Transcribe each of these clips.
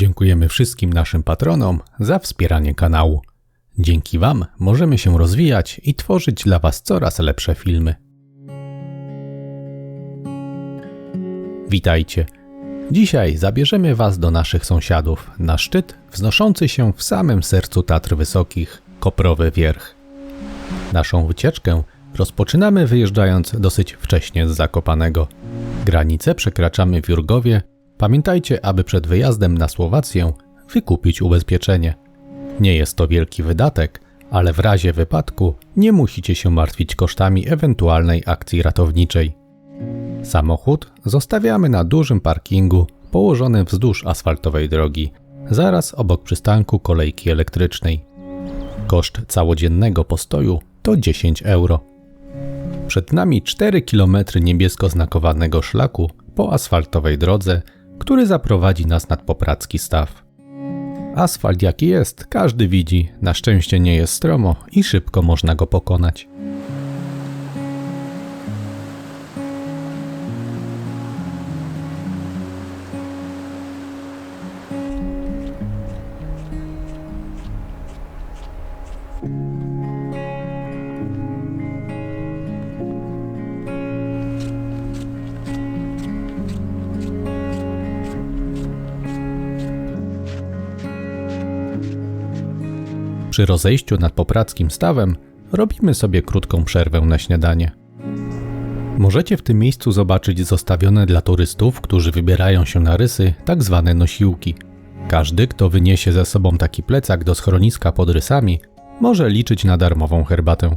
Dziękujemy wszystkim naszym patronom za wspieranie kanału. Dzięki Wam możemy się rozwijać i tworzyć dla Was coraz lepsze filmy. Witajcie. Dzisiaj zabierzemy Was do naszych sąsiadów na szczyt wznoszący się w samym sercu Tatr Wysokich, Koprowy Wierch. Naszą wycieczkę rozpoczynamy wyjeżdżając dosyć wcześnie z Zakopanego. Granicę przekraczamy w Jurgowie. Pamiętajcie, aby przed wyjazdem na Słowację wykupić ubezpieczenie. Nie jest to wielki wydatek, ale w razie wypadku nie musicie się martwić kosztami ewentualnej akcji ratowniczej. Samochód zostawiamy na dużym parkingu położonym wzdłuż asfaltowej drogi, zaraz obok przystanku kolejki elektrycznej. Koszt całodziennego postoju to 10 euro. Przed nami 4 km niebiesko znakowanego szlaku po asfaltowej drodze, który zaprowadzi nas nad Popracki Staw. Asfalt jaki jest, każdy widzi, na szczęście nie jest stromo i szybko można go pokonać. Przy rozejściu nad Poprackim Stawem robimy sobie krótką przerwę na śniadanie. Możecie w tym miejscu zobaczyć zostawione dla turystów, którzy wybierają się na rysy, tak zwane nosiłki. Każdy, kto wyniesie ze sobą taki plecak do schroniska pod rysami, może liczyć na darmową herbatę.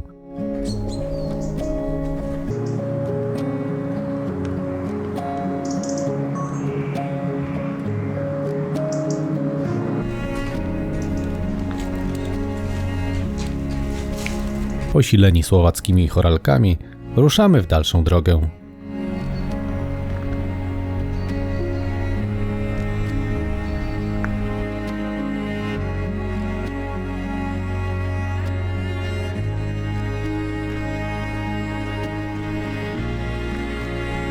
Posileni słowackimi choralkami, ruszamy w dalszą drogę.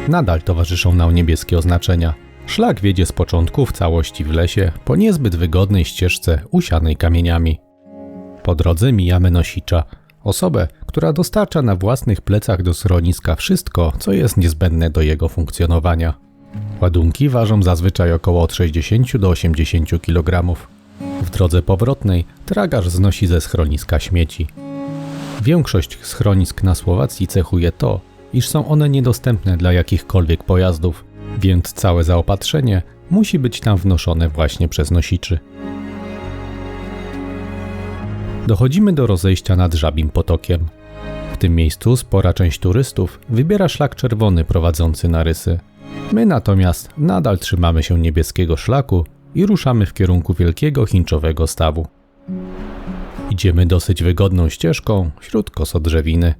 Nadal towarzyszą nam niebieskie oznaczenia. Szlak wiedzie z początku w całości w lesie po niezbyt wygodnej ścieżce usianej kamieniami. Po drodze mijamy nosicza, osobę, która dostarcza na własnych plecach do schroniska wszystko, co jest niezbędne do jego funkcjonowania. Ładunki ważą zazwyczaj około od 60 do 80 kg. W drodze powrotnej tragarz znosi ze schroniska śmieci. Większość schronisk na Słowacji cechuje to, iż są one niedostępne dla jakichkolwiek pojazdów, więc całe zaopatrzenie musi być tam wnoszone właśnie przez nosiczy. Dochodzimy do rozejścia nad Żabim Potokiem. W tym miejscu spora część turystów wybiera szlak czerwony prowadzący na rysy. My natomiast nadal trzymamy się niebieskiego szlaku i ruszamy w kierunku wielkiego chinczowego stawu. Idziemy dosyć wygodną ścieżką wśród kosodrzewiny.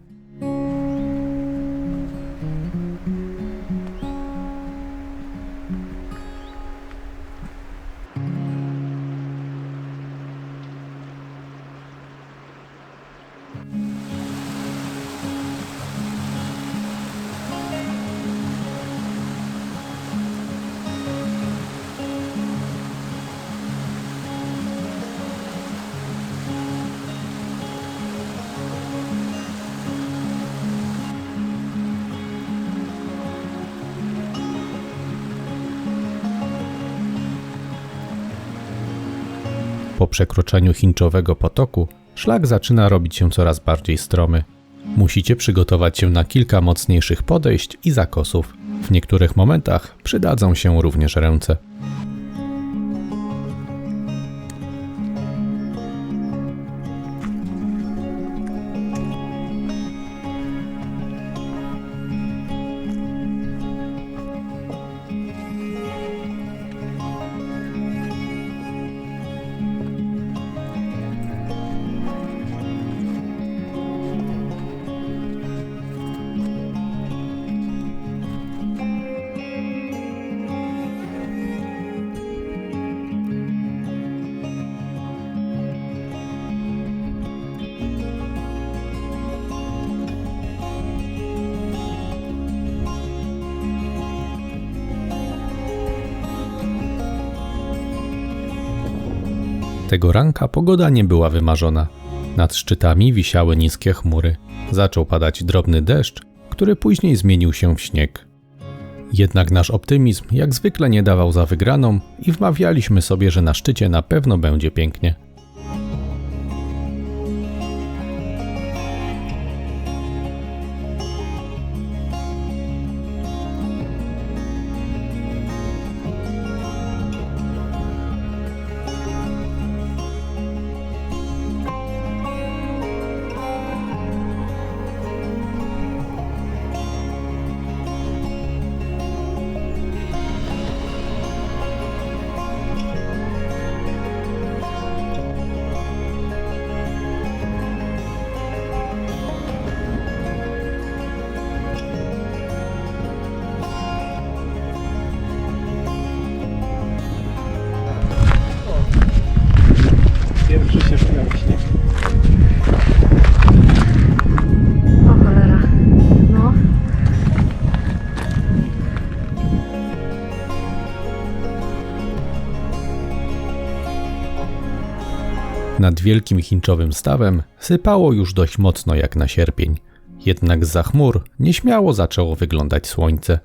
Po przekroczeniu chinczowego potoku szlak zaczyna robić się coraz bardziej stromy. Musicie przygotować się na kilka mocniejszych podejść i zakosów. W niektórych momentach przydadzą się również ręce. Tego ranka pogoda nie była wymarzona. Nad szczytami wisiały niskie chmury. Zaczął padać drobny deszcz, który później zmienił się w śnieg. Jednak nasz optymizm jak zwykle nie dawał za wygraną i wmawialiśmy sobie, że na szczycie na pewno będzie pięknie. Nad wielkim chinczowym stawem sypało już dość mocno jak na sierpień. Jednak za chmur nieśmiało zaczęło wyglądać słońce.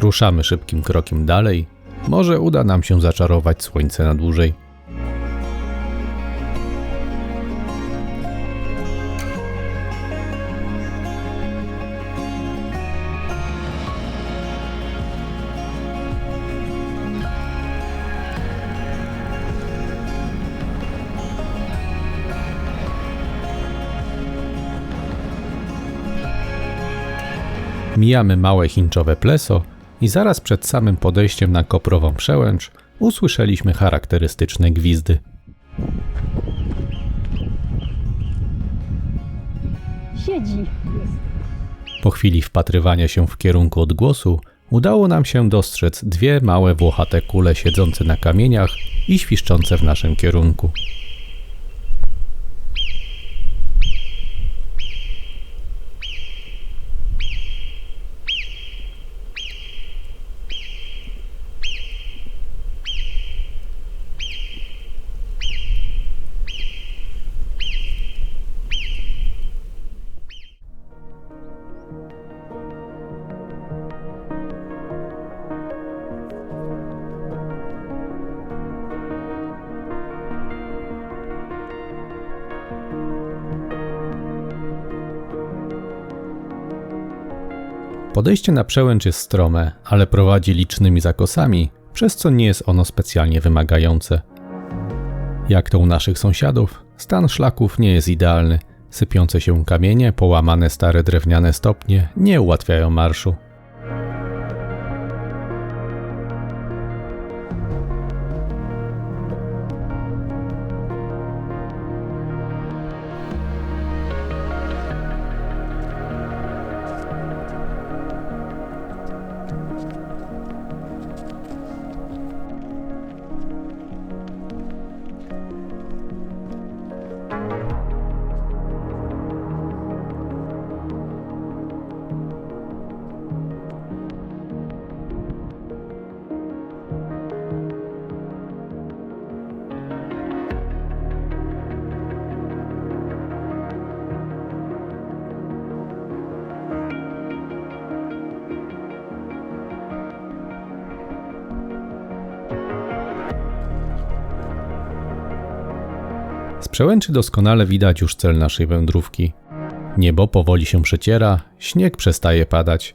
Ruszamy szybkim krokiem dalej. Może uda nam się zaczarować słońce na dłużej. Mijamy małe chinczowe pleso i zaraz przed samym podejściem na koprową przełęcz usłyszeliśmy charakterystyczne gwizdy. Siedzi. Po chwili wpatrywania się w kierunku odgłosu udało nam się dostrzec dwie małe włochate kule siedzące na kamieniach i świszczące w naszym kierunku. Podejście na przełęcz jest strome, ale prowadzi licznymi zakosami, przez co nie jest ono specjalnie wymagające. Jak to u naszych sąsiadów, stan szlaków nie jest idealny. Sypiące się kamienie, połamane stare drewniane stopnie nie ułatwiają marszu. Przełęczy doskonale widać już cel naszej wędrówki. Niebo powoli się przeciera, śnieg przestaje padać.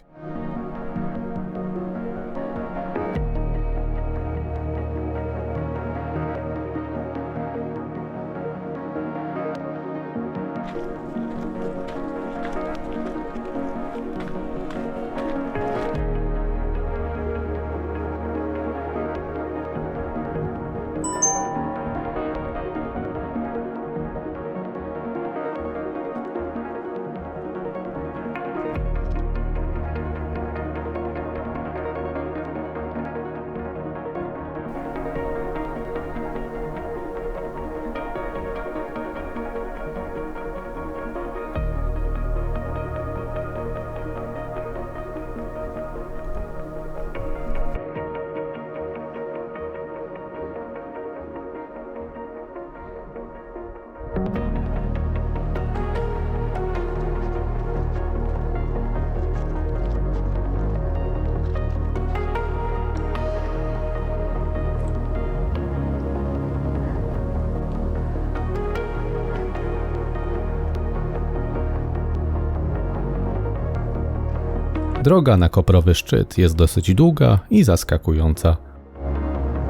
Droga na koprowy szczyt jest dosyć długa i zaskakująca.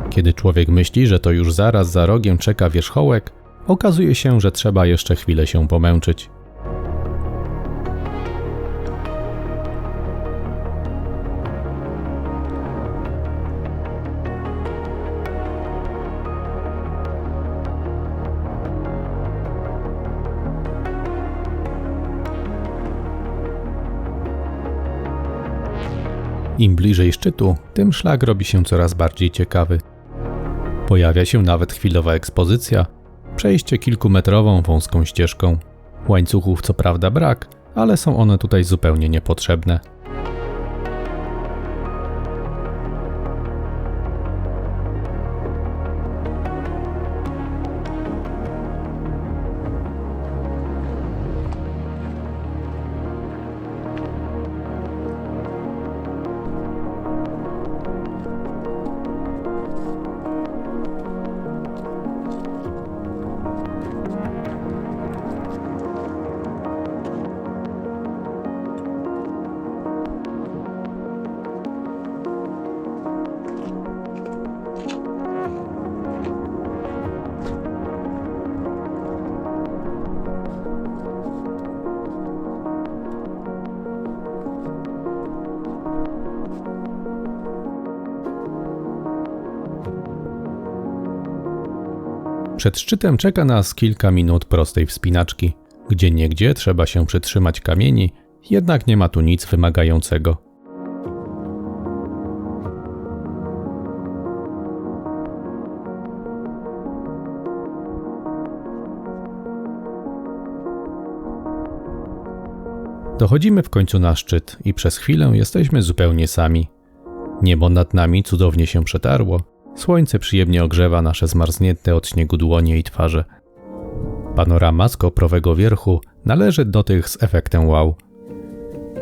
Kiedy człowiek myśli, że to już zaraz za rogiem czeka wierzchołek, okazuje się, że trzeba jeszcze chwilę się pomęczyć. Im bliżej szczytu, tym szlak robi się coraz bardziej ciekawy. Pojawia się nawet chwilowa ekspozycja, przejście kilkumetrową wąską ścieżką. Łańcuchów co prawda brak, ale są one tutaj zupełnie niepotrzebne. Przed szczytem czeka nas kilka minut prostej wspinaczki, gdzie niegdzie trzeba się przytrzymać kamieni, jednak nie ma tu nic wymagającego. Dochodzimy w końcu na szczyt i przez chwilę jesteśmy zupełnie sami. Niebo nad nami cudownie się przetarło, słońce przyjemnie ogrzewa nasze zmarznięte od śniegu dłonie i twarze. Panorama z koprowego wierchu należy do tych z efektem wow.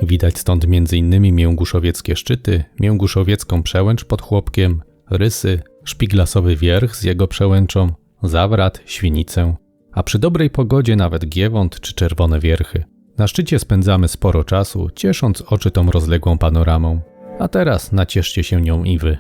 Widać stąd m.in. mięguszowieckie szczyty, mięguszowiecką przełęcz pod chłopkiem, rysy, szpiglasowy wierch z jego przełęczą, zawrat, świnicę, a przy dobrej pogodzie nawet giewont czy czerwone wierchy. Na szczycie spędzamy sporo czasu, ciesząc oczy tą rozległą panoramą. A teraz nacieszcie się nią i wy.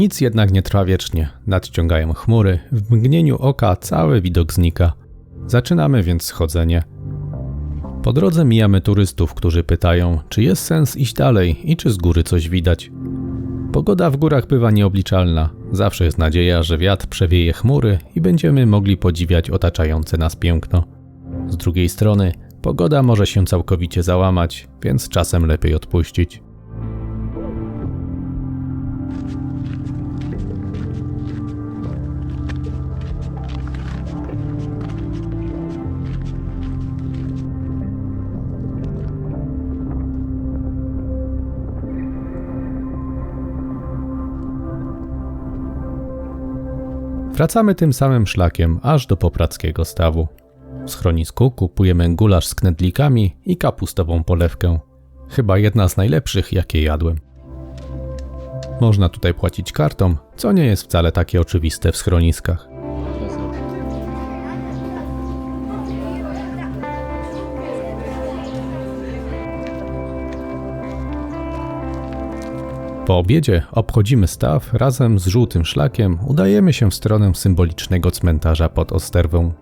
Nic jednak nie trwa wiecznie. Nadciągają chmury, w mgnieniu oka cały widok znika. Zaczynamy więc schodzenie. Po drodze mijamy turystów, którzy pytają, czy jest sens iść dalej i czy z góry coś widać. Pogoda w górach bywa nieobliczalna. Zawsze jest nadzieja, że wiatr przewieje chmury i będziemy mogli podziwiać otaczające nas piękno. Z drugiej strony, pogoda może się całkowicie załamać, więc czasem lepiej odpuścić. Wracamy tym samym szlakiem aż do poprackiego stawu. W schronisku kupujemy gulasz z knedlikami i kapustową polewkę. Chyba jedna z najlepszych, jakie jadłem. Można tutaj płacić kartą, co nie jest wcale takie oczywiste w schroniskach. Po obiedzie obchodzimy staw razem z żółtym szlakiem udajemy się w stronę symbolicznego cmentarza pod Osterwą.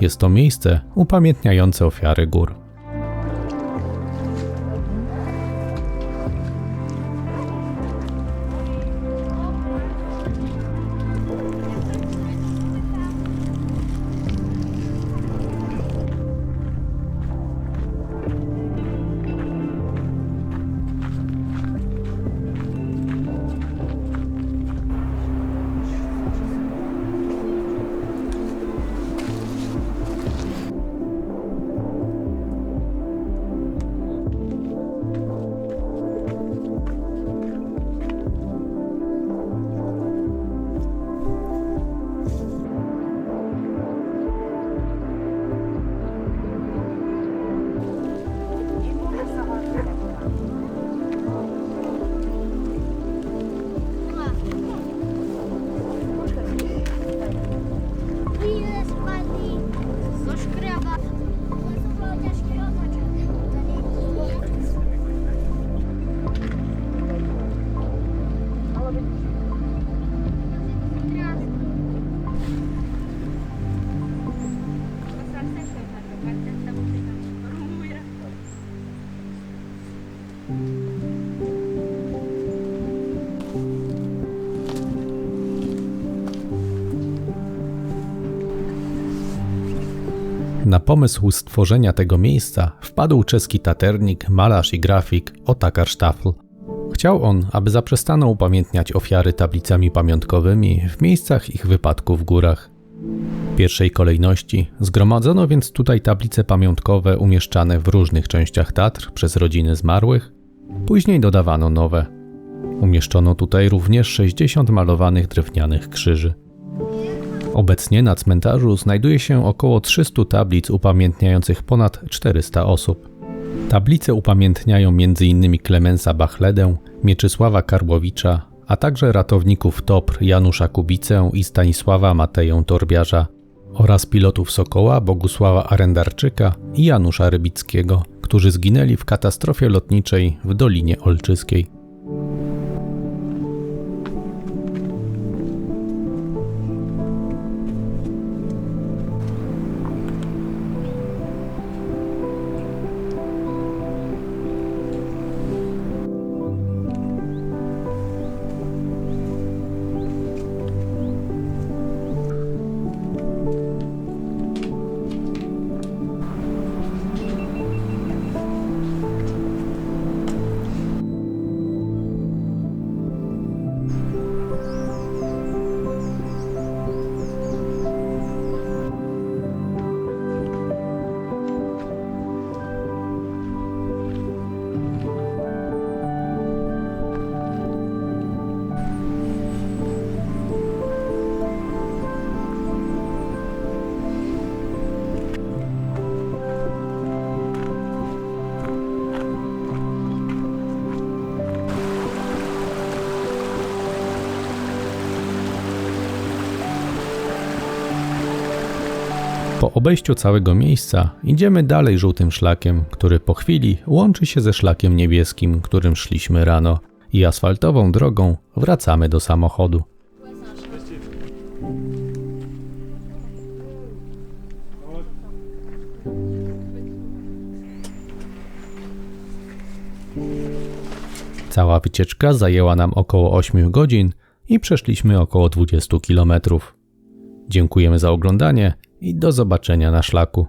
Jest to miejsce upamiętniające ofiary gór. Pomysł stworzenia tego miejsca wpadł czeski taternik, malarz i grafik Otakar Stafl. Chciał on, aby zaprzestano upamiętniać ofiary tablicami pamiątkowymi w miejscach ich wypadku w górach. W pierwszej kolejności zgromadzono więc tutaj tablice pamiątkowe umieszczane w różnych częściach Tatr przez rodziny zmarłych, później dodawano nowe. Umieszczono tutaj również 60 malowanych drewnianych krzyży. Obecnie na cmentarzu znajduje się około 300 tablic upamiętniających ponad 400 osób. Tablice upamiętniają m.in. Klemensa Bachledę, Mieczysława Karłowicza, a także ratowników TOPR Janusza Kubicę i Stanisława Mateję Torbiarza oraz pilotów Sokoła Bogusława Arendarczyka i Janusza Rybickiego, którzy zginęli w katastrofie lotniczej w Dolinie Olczyskiej. obejściu całego miejsca idziemy dalej żółtym szlakiem, który po chwili łączy się ze szlakiem niebieskim, którym szliśmy rano i asfaltową drogą wracamy do samochodu. Cała wycieczka zajęła nam około 8 godzin i przeszliśmy około 20 kilometrów. Dziękujemy za oglądanie i do zobaczenia na szlaku.